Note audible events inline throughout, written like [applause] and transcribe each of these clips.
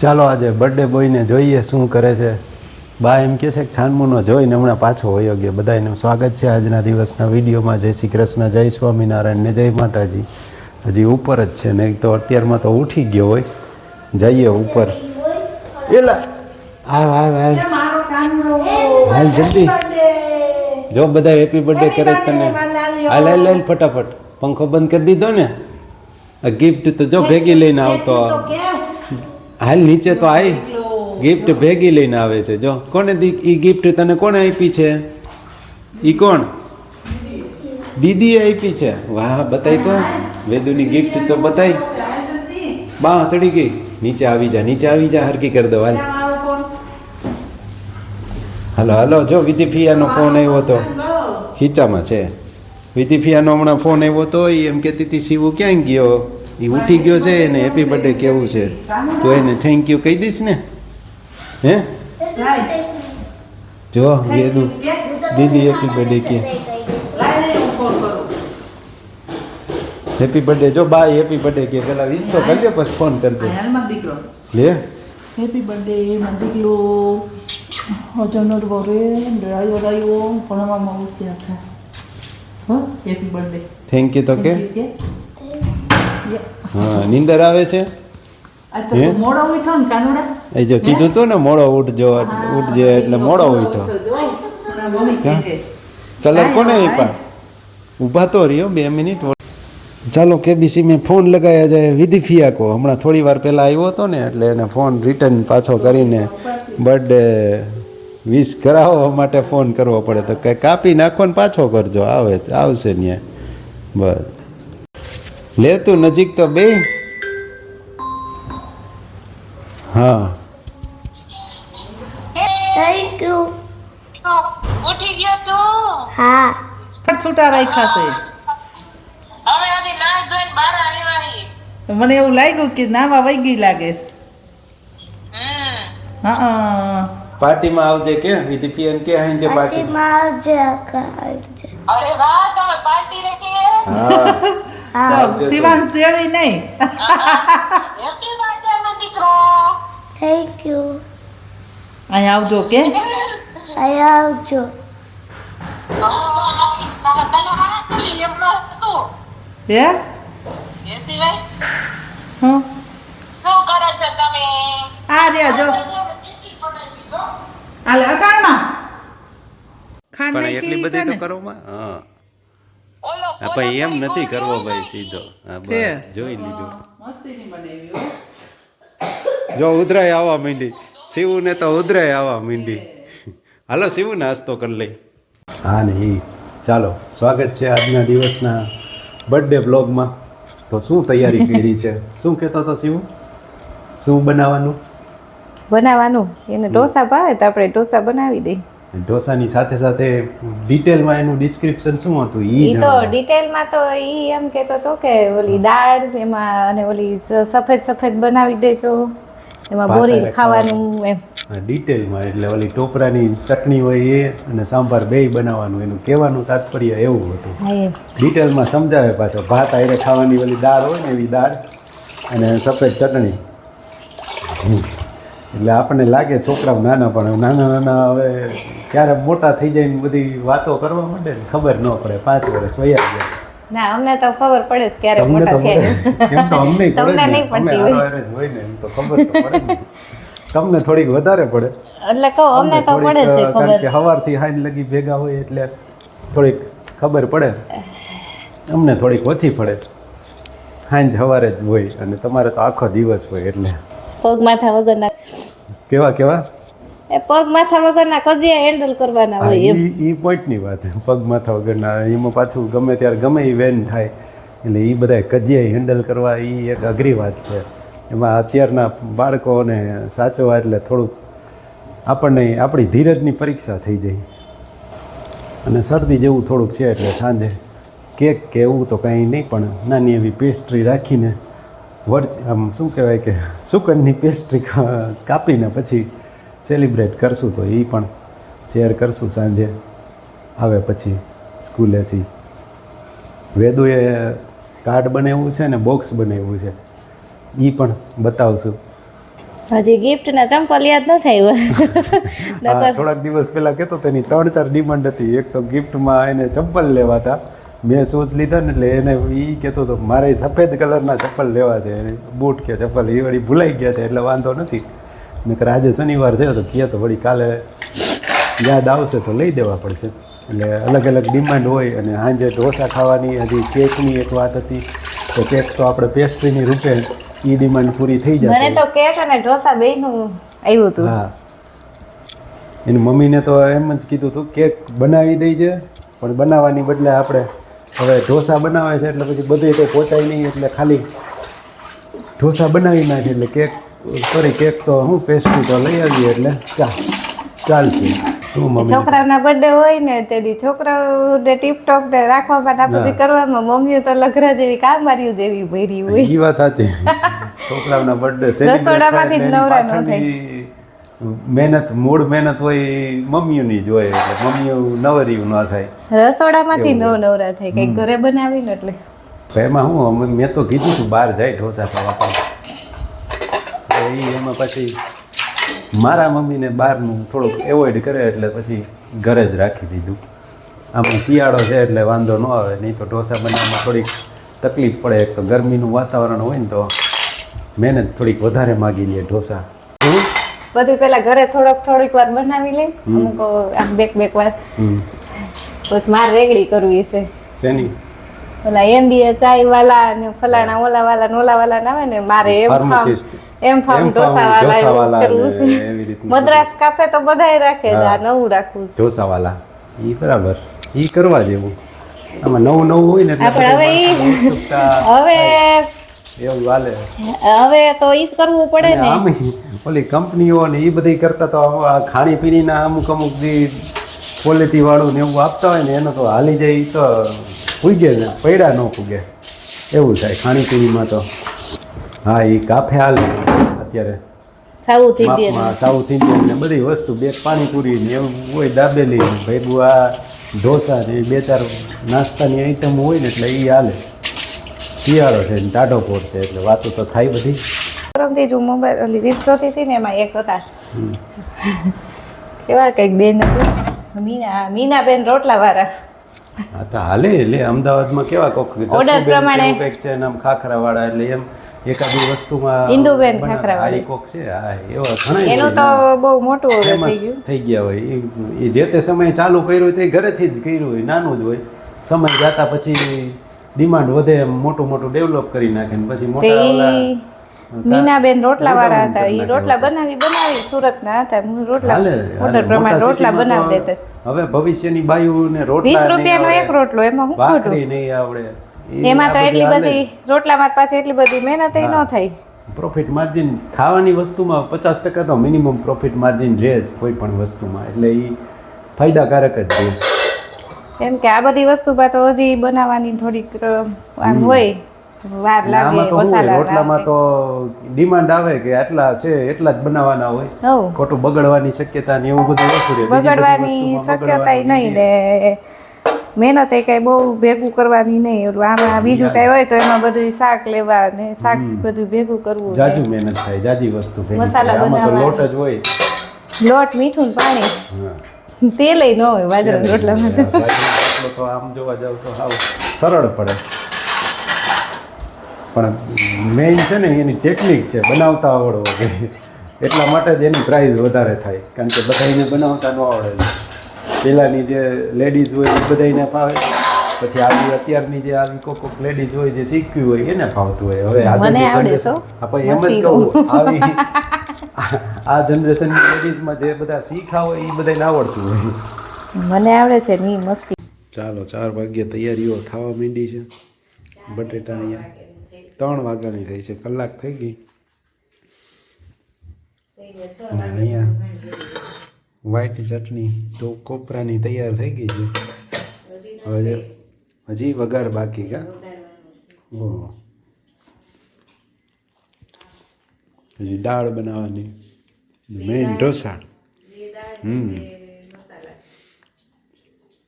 ચાલો આજે બર્થડે બોયને જોઈએ શું કરે છે. બા એમ કહે છે કે છાનમુનો જોઈને હમણાં પાછો વયો ગયો. બધાને સ્વાગત છે આજના દિવસના વિડીયોમાં. જય શ્રી કૃષ્ણ જય સ્વામિનારાયણ ને જય માતાજી. હજી ઉપર જ છે ને એક તો અત્યારમાં તો ઉઠી ગયો હોય. જઈએ ઉપર. એલા આવ આવ આવ. હાલ જલ્દી. જો બધા હેપી બર્થડે કરે તને. હાલ હાલ હાલ ફટાફટ. પંખો બંધ કરી દીધો ને? આ ગિફ્ટ તો જો ભેગી લઈને આવતો. હાલ નીચે તો આવી ગિફ્ટ ભેગી લઈને આવે છે જો. કોને ઈ ગિફ્ટ તને કોને આપી છે? એ કોણ? દીદીએ આપી છે. વાહ બતાવી તો. વેદુની ગિફ્ટ તો બતાવી બા ચડી ગઈ. નીચે આવી જા નીચે આવી જા હરકી કરી દો હાલ હાલો હાલો જો વિધિફિયાનો ફોન આવ્યો હતો. ખીચામાં છે. વિધિફિયાનો હમણાં ફોન આવ્યો હતો એ એમ કહેતી હતી શિવું ક્યાં ગયો? એ ઉઠી ગયો છે એને હેપી બર્થડે કેવું છે? તો એને થેન્ક યુ કહી દઈશ ને? હે? જો વેદુ દીદી હેપી બર્થડે કે. હેપી બર્થડે જો બાય હેપી બર્થડે કે. પેલા વીસ તો કરજો પછી ફોન કરજો. લે. હેપી બર્થડે મંદિકલો અજનર વરે ડરાયો ડરાયો પણ હોશિયાર થાય હો હેપી બર્થડે થેન્ક યુ તો કે. કે. હા નીંદર આવે છે? મોડો ઉઠો ને કાનુડા. એ જો કીધું તું ને મોડો ઉઠજો એટલે ઉઠજે એટલે મોડો ઉઠો કલર કોને આપ્યા? ઊભા તો રહ્યો બે મિનિટ ચાલો કેબીસી મેં ફોન લગાવ્યા જાય વિધિ ફિયાકો હમણાં થોડી વાર પહેલાં આવ્યો હતો ને એટલે એને ફોન રિટર્ન પાછો કરીને બર્થડે વિશ કરાવવા માટે ફોન કરવો પડે. તો કંઈ કાપી નાખો ને પાછો કરજો આવે આવશે ત્યાં બસ. લે તું નજીક તો બે. હા. થેન્ક યુ ઉઠી ગયો તો. હા. ફટ છૂટા રાખ્યા છે. હવે હજી નાઈ ધોઈને બહાર આવ્યા મને એવું લાગ્યું કે નાવા વઈ ગઈ લાગે હા પાર્ટીમાં આવજે કે વિધિ પિયન કે અહીં જે પાર્ટી. પાર્ટીમાં આવજે આવજે. અરે વાહ તમે પાર્ટી રાખી હા. હા. જેવી નહીં. હેપી બર્થડે માં દીકરો. થેન્ક યુ અહીં આવજો કે. અહીં આવજો. હા? હે? શું કરો છો તમે? આ રહ્યા જો. હાલે અટાણમાં. ખાંડ પણ એટલી બધી તો ને. કરવામાં હા. ઓલો હા ભાઈ એમ નથી કરવો ભાઈ સીધો. હા. બસ જોઈ લીધું. જો ઉધરાય આવવા માંડી. શિવું ને તો ઉધરાય આવવા માંડી. હાલો શિવ નાસ્તો કરી લઈ. હા ને ચાલો સ્વાગત છે આજના દિવસના બર્થડે બ્લોગમાં તો શું તૈયારી કરી છે? શું કહેતો હતો શિવ? શું બનાવવાનું? બનાવવાનું. એને ઢોસા ભાવે તો આપણે ઢોસા બનાવી દઈએ. ઢોસાની સાથે સાથે ડિટેલમાં એનું ડિસ્ક્રિપ્શન શું હતું? ઈ એ તો ડિટેલમાં તો ઈ એમ કહેતો હતો કે ઓલી દાળ એમાં અને ઓલી સફેદ સફેદ બનાવી દેજો. એમાં બોરી ખાવાનું. એમ. ડિટેલમાં એટલે ઓલી ટોપરાની ચટણી હોય એ અને સાંભાર બેય બનાવવાનું. એનું કહેવાનું તાત્પર્ય એવું હતું. ડિટેલમાં સમજાવે પાછો. ભાત આવીને ખાવાની ઓલી દાળ હોય ને એવી દાળ અને સફેદ ચટણી. એટલે આપણને લાગે છોકરાઓ નાના પણ નાના નાના હવે ક્યારે મોટા થઈ જાય બધી વાતો કરવા માંડે ને ખબર ન પડે. પાંચ વર્ષ વયા જાય ના અમને તો ખબર પડે છે ક્યારે મોટા થયા. એમ તો અમને [laughs] તમને નહીં પડતી હોય. ને એમ તો ખબર તો પડે તમને થોડીક વધારે પડે. એટલે કહો અમને તો પડે છે ખબર. કે સવારથી હાઈ લગી ભેગા હોય એટલે થોડીક ખબર પડે. અમને થોડીક ઓછી પડે. હાંજ સવારે જ હોય અને તમારે તો આખો દિવસ હોય એટલે. પગ માથા વગરના. કેવા કેવા? એ પગ માથા વગરના કજિયા હેન્ડલ કરવાના હોય એમ. ઈ પોઈન્ટની વાત પગ માથા વગરના એમાં પાછું ગમે ત્યારે ગમે એ વેન થાય. એટલે એ બધા કજિયા હેન્ડલ કરવા એ એક અઘરી વાત છે. એમાં અત્યારના બાળકોને સાચવવા એટલે થોડુંક આપણને આપણી ધીરજની પરીક્ષા થઈ જાય. અને શરદી જેવું થોડુંક છે એટલે સાંજે કેક કે એવું તો કાંઈ નહીં પણ નાની એવી પેસ્ટ્રી રાખીને વર્ચ આમ શું કહેવાય કે સુકનની પેસ્ટ્રી કાપીને પછી સેલિબ્રેટ કરશું તો એ પણ શેર કરશું સાંજે. આવે પછી સ્કૂલેથી. વેદુએ કાર્ડ બનાવ્યું છે ને બોક્સ બનાવ્યું છે. એ પણ બતાવશું. હજી ગિફ્ટના ચંપલ યાદ ન થાય થોડાક દિવસ પહેલાં કહેતો તેની ત્રણ ચાર ડિમાન્ડ હતી. એક તો ગિફ્ટમાં એને ચંપલ લેવા હતા મેં શૂઝ લીધા ને એટલે એને એ કહેતો હતો મારે સફેદ કલરના ચપ્પલ લેવા છે એને બૂટ કે ચપ્પલ એ વળી ભૂલાઈ ગયા છે એટલે વાંધો નથી. નકર આજે શનિવાર છે તો કહે તો વળી કાલે યાદ આવશે તો લઈ દેવા પડશે. એટલે અલગ અલગ ડિમાન્ડ હોય અને સાંજે ઢોસા ખાવાની હજી કેકની એક વાત હતી તો કેક તો આપણે પેસ્ટ્રીની રૂપે એ ડિમાન્ડ પૂરી થઈ મને તો કેક અને ઢોસા બેયનું આવ્યું હતું. હા. એની મમ્મીને તો એમ જ કીધું હતું કેક બનાવી દઈ છે પણ બનાવવાની બદલે આપણે હવે ઢોસા બનાવે છે એટલે પછી બધું કંઈ પહોંચાય નહીં એટલે ખાલી ઢોસા બનાવી નાખે એટલે કેક સોરી કેક તો હું પેસ્ટ્રી તો લઈ આવીએ એટલે ચા ચાલશે. છોકરાઓના બર્થડે હોય ને તેથી છોકરાઓને ટીપ ટોપ ને રાખવા માટે આ બધી કરવામાં મમ્મીઓ તો લઘરા જેવી કામવારીઓ જેવી ભરી હોય. એ વાત સાચી. [laughs] છોકરાઓના બર્થડે રસોડામાંથી જ નવરા ન મહેનત મૂળ મહેનત હોય મમ્મીઓની જ હોય એટલે મમ્મીઓ નવરિયું ન થાય. રસોડામાંથી નવ નવરા થાય કંઈક ઘરે બનાવીને એટલે. એમાં હું મેં તો કીધું હતું બહાર જાય ઢોસા ખાવા પણ. એ એમાં પછી મારા મમ્મીને બહારનું થોડુંક એવોઈડ કરે એટલે પછી ઘરે જ રાખી દીધું. આમ શિયાળો છે એટલે વાંધો ન આવે નહીં તો ઢોસા બનાવવામાં થોડીક તકલીફ પડે. એક તો ગરમીનું વાતાવરણ હોય ને તો મહેનત થોડીક વધારે માગી લે ઢોસા? બધું પેલા ઘરે થોડોક થોડીક વાર બનાવી લે અમુક આમ બેક બેક વાર. પછી મારે રેગડી કરવી છે. શેની? ઓલા એમબીએ ચાય વાલા ને ફલાણા ઓલા વાલા ઓલા વાલા ના આવે ને મારે એમ એમ ફાર્મ ઢોસા વાલા કરવું છે. મદ્રાસ કાફે તો બધાય રાખે છે આ નવું રાખવું ઢોસા વાલા ઈ બરાબર. ઈ કરવા જેવું. આમાં નવું નવું હોય ને આપણે હવે હવે એવું વાલે હવે તો ઈ જ કરવું પડે ને. આમ ઓલી કંપનીઓ ને એ બધી કરતા તો આ ખાણીપીણીના અમુક અમુક જે ક્વોલિટી વાળું ને એવું આપતા હોય ને એનો તો હાલી જાય ઈ તો ફૂગે ને પૈડા ન ફૂગે. એવું થાય ખાણીપીણીમાં તો. હા એ કાફે હાલે અત્યારે. South Indian. સાઉથ ઇન્ડિયન ને બધી વસ્તુ બે પાણીપુરી ને એવું હોય દાબેલી ભાઈ ભેગું આ ઢોસા ને બે ચાર નાસ્તાની આઈટમ હોય ને એટલે એ હાલે. શિયાળો છે ને ટાઢો પોર છે એટલે વાતો તો થાય બધી પરમથી જો મોબાઈલ ઓલી રીત હતી ને એમાં એક હતા કેવા કંઈક બેન હતું મીના મીના બેન રોટલા વાળા હા તો હાલે એટલે અમદાવાદમાં કેવા કોક ઓર્ડર પ્રમાણે. કંઈક છે ને આમ ખાખરાવાળા એટલે એમ એકાદી વસ્તુમાં ઇન્દુબેન. ખાખરાવાળી. કોક છે હા એવા ઘણા એનું તો બહુ મોટું થઈ ગયું થઈ ગયા હોય એ- જે તે સમયે ચાલુ કર્યું તે ઘરેથી જ કર્યું હોય નાનું જ હોય સમય જતા પછી ડિમાન્ડ વધે મોટું મોટું ડેવલપ કરી નાખે ને પછી મોટા ઓલા મીનાબેન રોટલા વાળા હતા. એ રોટલા બનાવી બનાવી બનાવી સુરતના હતા. હું રોટલા ઓર્ડર પ્રમાણે રોટલા બનાવી દેતા. હવે ભવિષ્યની બાયુ ને રોટલા વીસ નહીં રૂપિયાનો એક રોટલો એમાં હું ખોટું? નહીં આવડે. એમાં તો એટલી બધું બધી રોટલામાં પાછી એટલી બધી મહેનત ન થાય. પ્રોફિટ માર્જિન ખાવાની વસ્તુમાં પચાસ ટકા તો મિનિમમ પ્રોફિટ માર્જિન રહે જ કોઈ પણ વસ્તુમાં. એટલે એ ફાયદાકારક જ છે. કેમ કે આ બધી વસ્તુ પર તો હજી બનાવવાની થોડીક આમ હોય વાર લાગે રોટલામાં તો ડિમાન્ડ આવે કે આટલા છે એટલા જ બનાવવાના હોય. ખોટું બગડવાની શક્યતા ને એવું બધું ઓછું રહે બગડવાની શક્યતા નહીં ને. મહેનત એ કઈ બહુ ભેગું કરવાની નહીં. ઓલું આમાં બીજું કઈ હોય તો એમાં બધું શાક લેવા ને શાક બધું ભેગું કરવું જાજુ મહેનત થાય જાજી વસ્તુ મસાલા બનાવવા. લોટ જ હોય. લોટ મીઠું પાણી. હા. તેલ ન હોય બાજરાના રોટલામાં તો આમ જોવા જાવ તો હાવ સરળ પડે. પણ મેઇન છે ને એની ટેકનિક છે બનાવતા આવડવો જોઈએ. એટલા માટે જ એની પ્રાઇઝ વધારે થાય. કારણ કે બધાને બનાવતા ન આવડે. પહેલાંની જે લેડીઝ હોય એ બધાને ફાવે. પછી આવી અત્યારની જે આવી કોક કોક લેડીઝ હોય જે શીખ્યું હોય એને ફાવતું હોય. હવે મને આવડે તો. એમ જ કહું. આવી આ જનરેશનની લેડીઝમાં જે બધા શીખા હોય એ બધાને આવડતું હોય. મને આવડે છે ની મસ્તી. ચાલો ચાર વાગ્યે તૈયારીઓ થવા માંડી છે. બટેટા અહીંયા ત્રણ વાગ્યાની થઈ છે. કલાક થઈ ગઈ. અને અહીંયા વ્હાઈટ ચટણી તો કોપરાની તૈયાર થઈ ગઈ છે. હવે હજી વઘાર બાકી કા? ઓહ. હજી દાળ બનાવવાની મેઇન ઢોસા હમ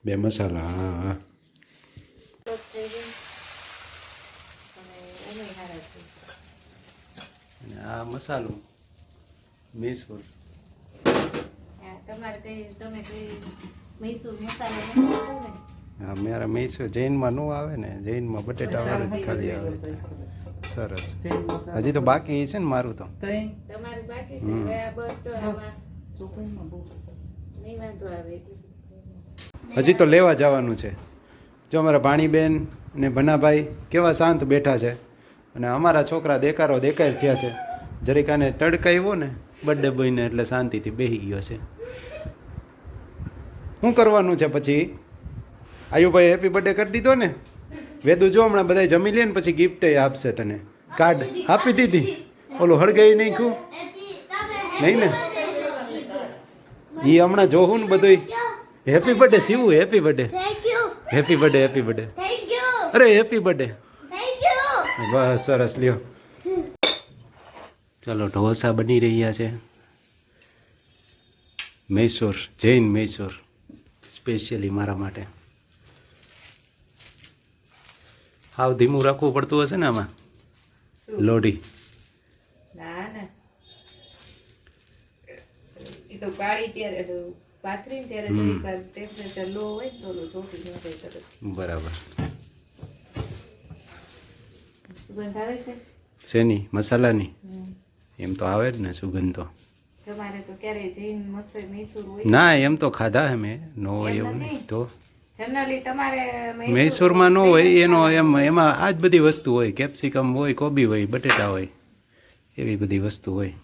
બે મસાલા હા હા અને આ મસાલો મૈસૂર હા, તમારે કઈ તમે કઈ મૈસૂર મસાલો નથી ખાતો ને હા મારા મૈસૂર જૈનમાં ન આવે ને જૈનમાં બટેટા વાળા જ ખાલી આવે સરસ. હજી તો બાકી છે ને મારું તો. તમારું બાકી છે? બસ જો વાંધો આવે. હજી તો લેવા જવાનું છે. જો અમારા ભાણીબેન ને ભનાભાઈ કેવા શાંત બેઠા છે. અને અમારા છોકરા દેકારો દેખાય થયા છે. જરીકાને ટડકાવ્યો ને બર્થડે બોયને એટલે શાંતિથી બેહી ગયો છે. શું કરવાનું છે પછી? આયુભાઈ હેપી બર્થડે કરી દીધો ને? વેદુ જો હમણાં બધા જમી લે ને પછી ગિફ્ટ આપશે તને. કાર્ડ આપી દીધી. ઓલું હળગાઈ નહીં ખું નહીં ને? એ હમણાં જોવું ને બધું happy birthday Shivu happy birthday happy birthday happy birthday અરે હેપી બર્થડે બસ સરસ લ્યો. ચલો ઢોસા બની રહ્યા છે. મૈસૂર જૈન મૈસૂર. સ્પેશિયલી મારા માટે. હાવ ધીમું રાખવું પડતું હશે ને આમાં? લોઢી. બરાબર. શેની મસાલાની. એમ તો આવે જ ને સુગંધ તો. ના એમ તો ખાધા હે મેં નો એવું નહીં? તો. જનરલી તમારે મૈસૂરમાં ન હોય એનો એમ એમાં આ જ. બધી વસ્તુ હોય કેપ્સિકમ હોય કોબી હોય બટેટા હોય એવી બધી વસ્તુ હોય.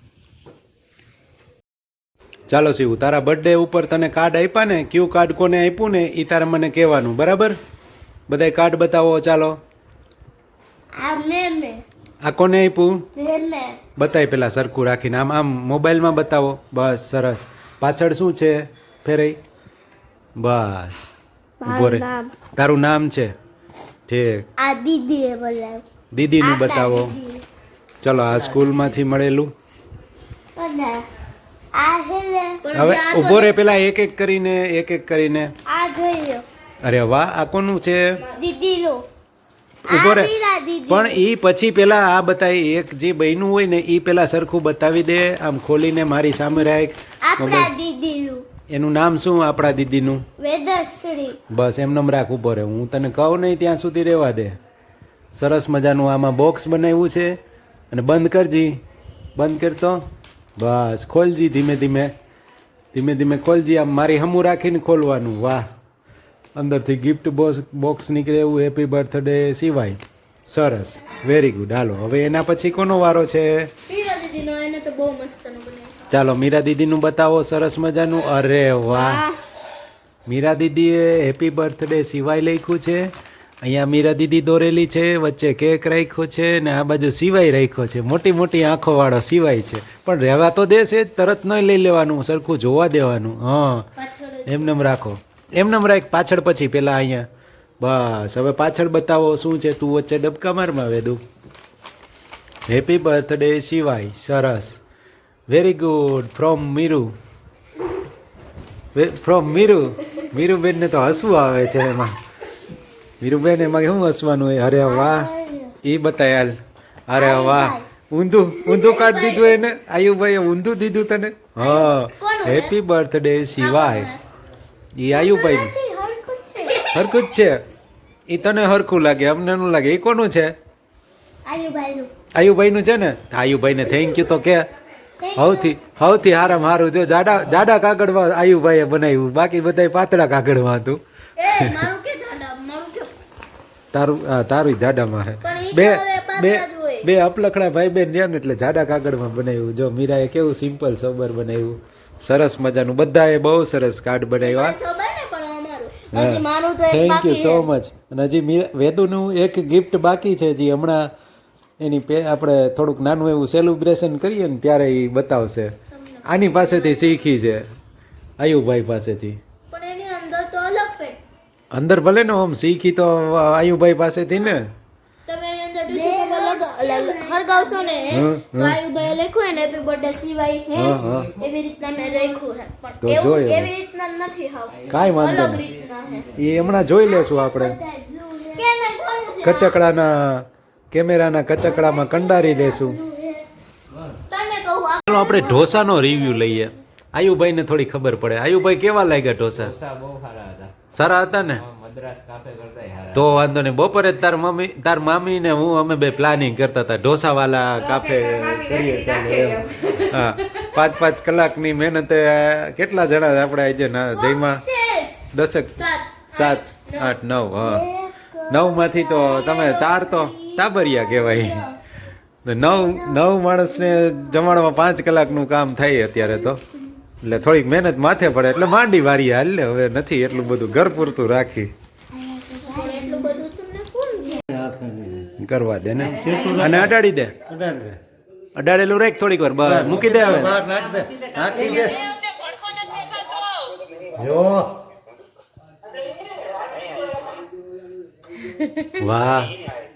ચાલો શિવ તારા બર્થડે ઉપર તને કાર્ડ આપ્યા ને? કયું કાર્ડ કોને આપ્યું ને? એ તારે મને કહેવાનું બરાબર? બધાય કાર્ડ બતાવો ચાલો. આ મેં મેં. આ કોને આપ્યું? બતાય પેલા સરખું રાખીને આમ આમ મોબાઈલમાં બતાવો. બસ સરસ. પાછળ શું છે? ફેરાઈ? બસ. ઊભો રહે તારું નામ છે? ઠીક. આ દીદીએ બોલાવ્યું. દીદીનું બતાવો. ચલો આ સ્કૂલમાંથી મળેલું. હવે ઊભો રે પેલા એક એક કરીને એક એક કરીને. આ જોઈ લો. અરે વાહ આ કોનું છે? દીદીનું. ઊભો રે. પણ ઈ પછી પેલા આ બતાવી એક જે બહેનું હોય ને ઈ પેલા સરખું બતાવી દે આમ ખોલીને મારી સામે રાખ. દીદીનું. એનું નામ શું આપણા દીદીનું? વેદશ્રી બસ એમનેમ રાખ ઊભો રહે હું તને કહું નહીં ત્યાં સુધી રહેવા દે. સરસ મજાનું આમાં બોક્સ બનાવ્યું છે. અને બંધ કરજી. બંધ કરતો? બસ ખોલજી ધીમે ધીમે. ધીમે ધીમે ખોલજી. આમ મારી હમું રાખીને ખોલવાનું. વાહ. અંદરથી ગિફ્ટ બોક્સ બોક્સ નીકળે એવું. હેપી બર્થડે સિવાય. સરસ. વેરી ગુડ હાલો હવે એના પછી કોનો વારો છે? દીદીનો એને તો બહુ મસ્તનું ચાલો મીરા દીદીનું બતાવો સરસ મજાનું. અરે વાહ. મીરા દીદીએ હેપી બર્થડે સિવાય લખ્યું છે. અહીંયા મીરા દીદી દોરેલી છે વચ્ચે કેક રાખ્યો છે ને આ બાજુ સિવાય રાખ્યો છે. મોટી મોટી આંખો વાળો સિવાય છે. પણ રહેવા તો દેશે તરત ન લઈ લેવાનું સરખું જોવા દેવાનું. હા. એમનેમ રાખો. એમનેમ રાખ પાછળ પછી પેલા અહીંયા. બસ હવે પાછળ બતાવો શું છે. તું વચ્ચે ડબકા મારમાં વેદું હેપી બર્થડે સિવાય સરસ. Very good from Miru from Miru મીરુબેનને તો હસવું આવે છે એમાં મીરુબેન એમાં શું હસવાનું હોય અરે વાહ એ બતાયાલ અરે વાહ ઊંધું ઊંધું કાઢ દીધું એને આયુભાઈએ ઊંધું દીધું તને હા હેપી બર્થડે સિવાય એ આયુભાઈ હરખું જ છે એ તને હરખું લાગે અમને ન લાગે એ કોનું છે આયુભાઈનું આયુભાઈનું છે ને આયુભાઈને થેન્ક યુ તો કે સૌથી સૌથી હારામ હારું જો જાડા જાડા કાગળમાં આયુભાઈએ બનાવ્યું. બાકી બધા પાતળા કાગળમાં હતું. તારું તારું જાડામાં હે. બે બે. બે અપલખણા ભાઈ બેન રહ્યા ને એટલે જાડા કાગળમાં બનાવ્યું. જો મીરાએ કેવું સિમ્પલ સોબર બનાવ્યું. સરસ મજાનું. બધાએ બહુ સરસ કાર્ડ બનાવ્યા હજી થેન્ક યુ સો મચ અને હજી મીરા- વેદુનું એક ગિફ્ટ બાકી છે જે હમણાં. એની પે આપણે થોડુંક નાનું એવું સેલિબ્રેશન કરીએ ને ત્યારે એ બતાવશે. આની પાસેથી શીખી છે આયુભાઈ પાસેથી. અંદર તો અલગ પેટ અંદર ભલે ને આમ શીખી તો આયુભાઈ પાસેથી ને. હરગાવશો ને તો આયુભાઈએ લખ્યું ને હેપી બર્થડે સિવાય હે? હા, હા. એવી રીતના મેં લખ્યું હે પણ એવું એવી રીતના નથી હાવ. કાંઈ વાંધો નહીં. એ હમણાં જોઈ લેશું આપણે. કચકડાના કેમેરાના કચકડામાં કંડારી દેશું. ચાલો આપણે ઢોસાનો રિવ્યુ લઈએ. આયુભાઈને થોડી ખબર પડે. આયુભાઈ કેવા લાગ્યા ઢોસા? ઢોસા સારા હતા. સારા હતા ને? મદ્રાસ કાફે કરતા સારા તો વાંધો નહીં. બપોરે જ તાર મમ્મી તાર મામી ને હું અમે બે પ્લાનિંગ કરતા હતા. ઢોસાવાલા કાફે કરીએ ચાલો હા. પાંચ પાંચ કલાકની મહેનતે કેટલા જણા આપણે આજે ના જયમાં? દસેક. સાત આઠ નવ હા. નવમાંથી તો તમે ચાર તો? ટાબરિયા કહેવાય. નવ નવ માણસને જમાડવા પાંચ કલાકનું કામ થાય અત્યારે તો. એટલે થોડીક મહેનત માથે પડે, એટલે માંડી વારી હાલ હવે નથી એટલું બધું ઘર પૂરતું રાખી. કરવા દે ને. અને અડાડી દે. અડાડેલું રાખ થોડીક વાર બહાર મૂકી દે હવે. વાહ.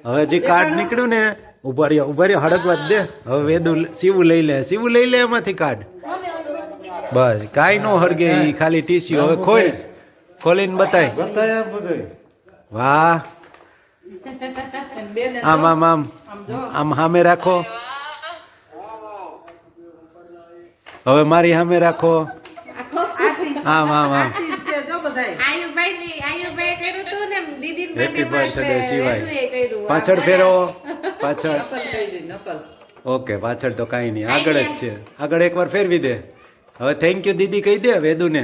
હવે જે કાર્ડ નીકળ્યું ને ઊભા રહ્યો ઊભા રહ્યો હડકવા જ દે. હવે વેદુ સીવું લઈ લે સીવું લઈ લે એમાંથી કાર્ડ. બસ કાંઈ નો હળગે એ ખાલી ટીસ્યુ હવે ખોલ ખોલીને બતાય. વાહ. બેન આમ આમ આમ. આમ સામે રાખો. હવે મારી સામે રાખો. આમ આમ આમ આર્ટિસ્ટ છે જો બધાય આયુભાઈ ની આયુભાઈ કર્યું તું ને દીદી હેપી બર્થડે સિવાય પાછળ ફેરો પાછળ. નકલ કરી નકલ. ઓકે પાછળ તો કાંઈ નહીં. આગળ જ છે. આગળ એકવાર ફેરવી દે. હવે થેન્ક યુ દીદી કહી દે વેદુને.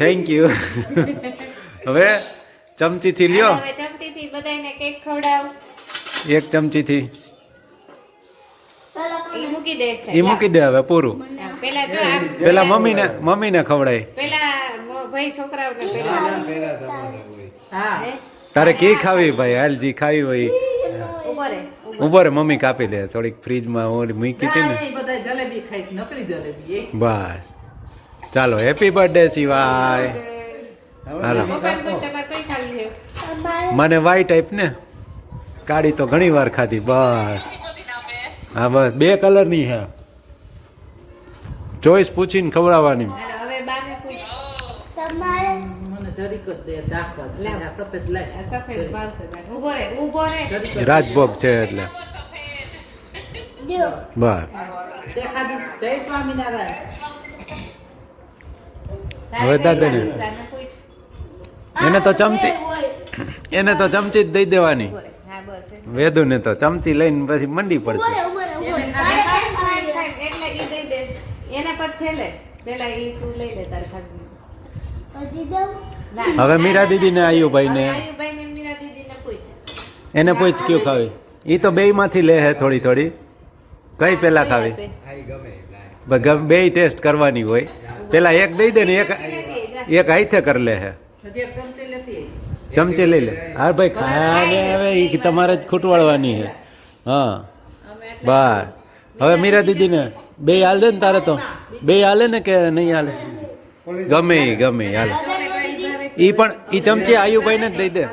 થેન્ક યુ હવે ચમચીથી લ્યો. ચમચી થી બધાને એક ચમચીથી. એ મૂકી દે એક એ side. મૂકી દે હવે પૂરું. પેલા જો આમ પેલા મમ્મીને મમ્મીને ખવડાય. પેલા ભાઈ છોકરાઓને હા. તારે કી ખાવી ભાઈ? હાલ જી ખાવી હોય. ઊભો રે મમ્મી કાપી દે થોડીક ફ્રીજમાં ઓલી મૂકી હતી ને. બધા જલેબી ખાઈશ નકલી જલેબી બસ. ચાલો હેપી બર્થડે શિવાય હાલો. મને વાઈટ ટાઈપ ને. કાળી તો ઘણી વાર ખાધી બસ. હા? બસ. બે કલરની હે ચોઈસ પૂછીને ખવડાવવાની. રાજભોગ છે એટલે. દો બસ. હવે દાદાને. એને તો ચમચી. એને તો ચમચી જ દઈ દેવાની. વેદુ. વેદુને તો ચમચી લઈને પછી મંડી પડશે. એને પછી છેલ્લે પેલા એ તું લઈ લે તારે ખાધું ના હવે મીરા દીદીને આયુભાઈને એને પૂછ કયું ખાવી? એ તો બે માંથી લે હે થોડી થોડી. કઈ પેલા ખાવી? બે ટેસ્ટ કરવાની હોય. પેલા એક દઈ દે ને એક એક હાથે કરી લે હે. ચમચી લેતી આય. ચમચી લઈ લે. હા ભાઈ ખાને હવે એ તમારે જ ખૂટવાડવાની છે હા. બસ હવે મીરા દીદીને બે હાલ દે ને તારે તો? બે હાલે ને કે નહીં હાલે? ગમે ગમે હાલે. ઈ પણ ઈ ચમચી આયુભાઈને જ દઈ દે.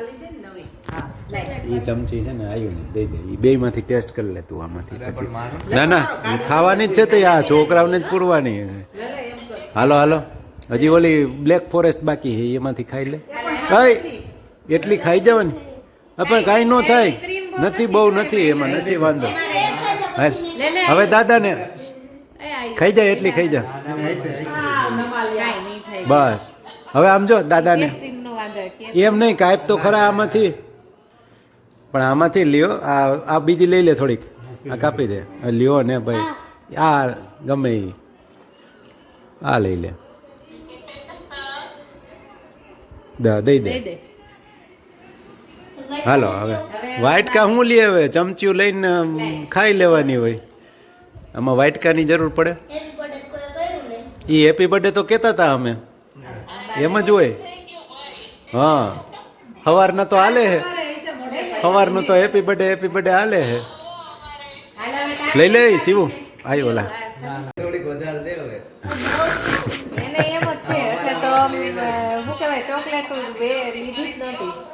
ઈ ચમચી છે ને આયુને દઈ દે. ઈ બે માંથી ટેસ્ટ કરી લે તું આમાંથી પછી. ના ના ખાવાની જ છે તો આ છોકરાઓને જ પૂરવાની. લે લે એમ કર હાલો હાલો. હજી ઓલી બ્લેક ફોરેસ્ટ બાકી છે એમાંથી ખાઈ લે. કઈ એટલી ખાઈ જવાની. હા, પણ કાંઈ ન થાય. નથી બહુ નથી એમાં નથી વાંધો. હવે દાદાને ખાઈ જાય એટલી ખાઈ જા. હા નમાલિયા કાંઈ નહીં થાય બસ. હવે આમ જો દાદાને. એમ નહીં કાંઈક તો ખરા આમાંથી. પણ આમાંથી લ્યો આ આ બીજી લઈ લે થોડીક. આ કાપી દે. લ્યો ને ભાઈ. આ ગમે આ લઈ લે. દઈ દે. દઈ હાલો હવે. વાટકા હું લે હવે? ચમચીયું લઈને ખાઈ લેવાની હોય. આમાં વાટકાની જરૂર પડે? હેપી બર્થડે કોઈ કર્યું ને એ હેપી બર્થડે તો કહેતા હતા અમે. એમ જ હોય. હા. સવારના તો હાલે હે. સવારનું તો હેપી બર્થડે હેપી બર્થડે હાલે હે. લઈ લે શિવું. આઈ ઓલા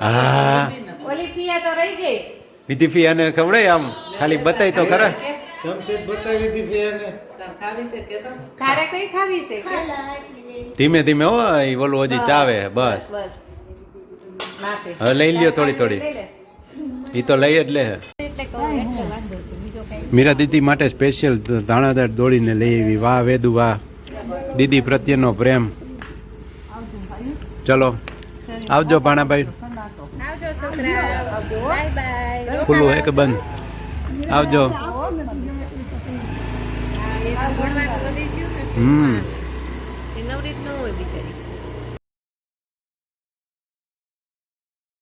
હા. ઓલી પિયા તો રહી ગઈ. વિધિ ફિયાને ખવડાય આમ. ખાલી બતાય તો ખરા. તારે કઈ ખાવી છે? ધીમે ધીમે હો ઈ ઓલું હજી ચાવે બસ. બસ. હવે લઈ લ્યો થોડી થોડી. એ તો લઈ જ લે. હે એટલે કહું એટલે વાંધો છે. બીજો કઈ મીરા દીદી માટે સ્પેશિયલ દાણાદાર દોડીને લઈ આવી. વાહ વેદુ વાહ. દીદી પ્રત્યેનો પ્રેમ. ચલો આવજો ભાણાભાઈ. આવજો છોકરા. બાય બાય ખુલ્લું એક બંધ આવજો ભણવાનું તો દઈ ગયું ને હમ.